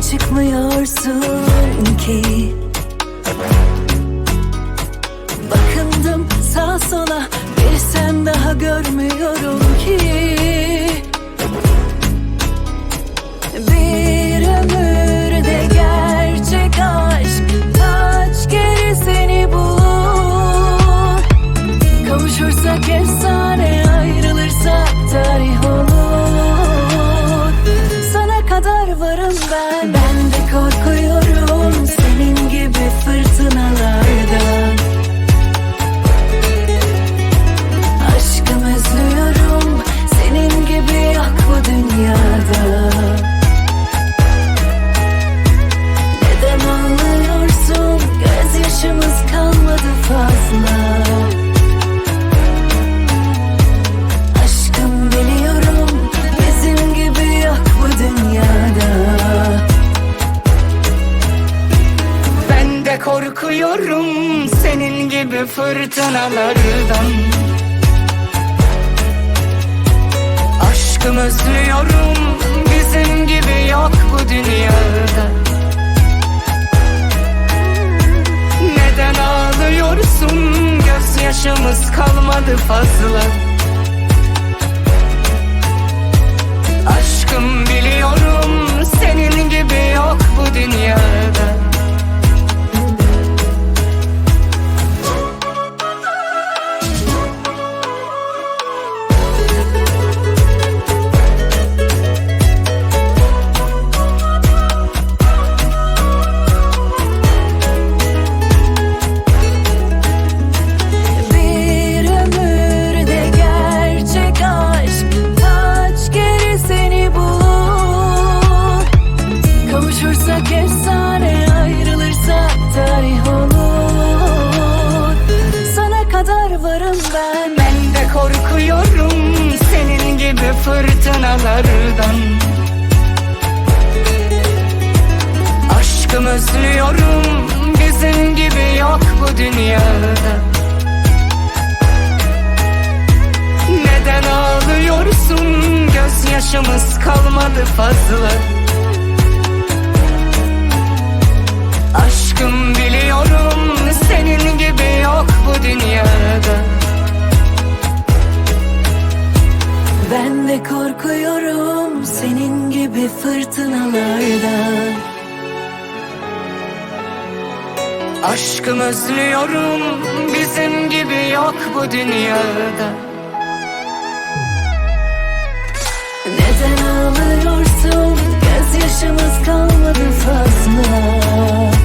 sanıyorsun ki. Bakındım sağ sola bir sen daha görmüyorum ben. Ben de korkuyorum fırtınalardan Aşkım özlüyorum bizim gibi yok bu dünyada. Neden ağlıyorsun? Gözyaşımız kalmadı fazla fırtınalardan. Aşkım özlüyorum bizim gibi yok bu dünyada. Neden ağlıyorsun? Gözyaşımız kalmadı fazla korkuyorum senin gibi fırtınalardan Aşkım özlüyorum bizim gibi yok bu dünyada. Neden ağlıyorsun? Gözyaşımız kalmadı fazla